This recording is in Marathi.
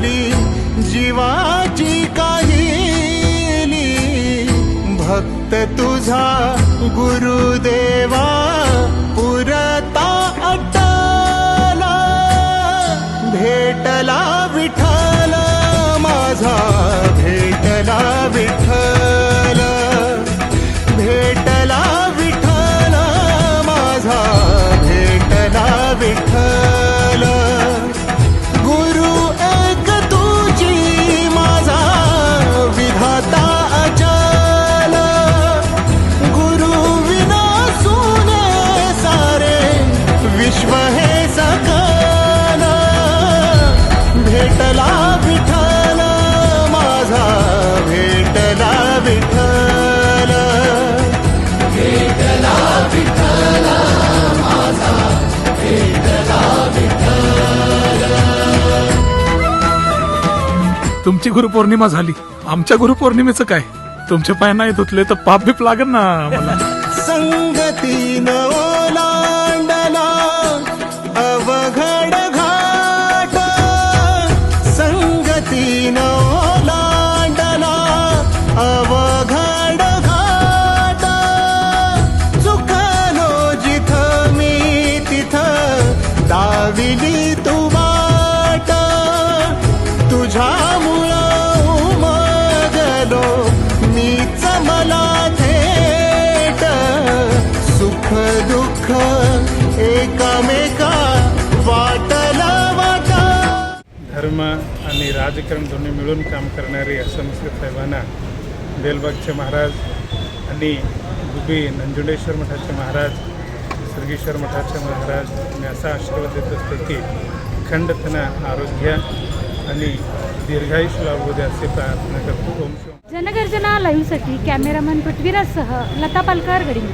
झाली जीवाची काहिली. भक्त तुझा गुरुदेवा तुमची गुरुपौर्णिमा झाली. आमच्या गुरुपौर्णिमेचं काय? तुमचे पाय नाही धुतले तर पाप बीप लागेल ना मला. संगतीन ओलांडला अवघड घाट. संगतीन ओलांडला अवघड घाट. चुकलो जिथ मी तिथ दाविली एकामेका वाटला वाटा धर्म आणि राजकारण दोन्ही मिळून काम करणारे असंख्य साहेबांना बेलबागचे महाराज आणि गुबी नंजुंडेश्वर मठाचे महाराज सर्गेश्वर मठाचे महाराज मी असा आशीर्वाद देत असतो की खंड त्यांना आरोग्य आणि दीर्घायुष्य लाभू दे असे प्रार्थना करतो. जनगर्जना लाईव्हसाठी कॅमेरामन पृथ्वीराजसह लता पालकर गडिंग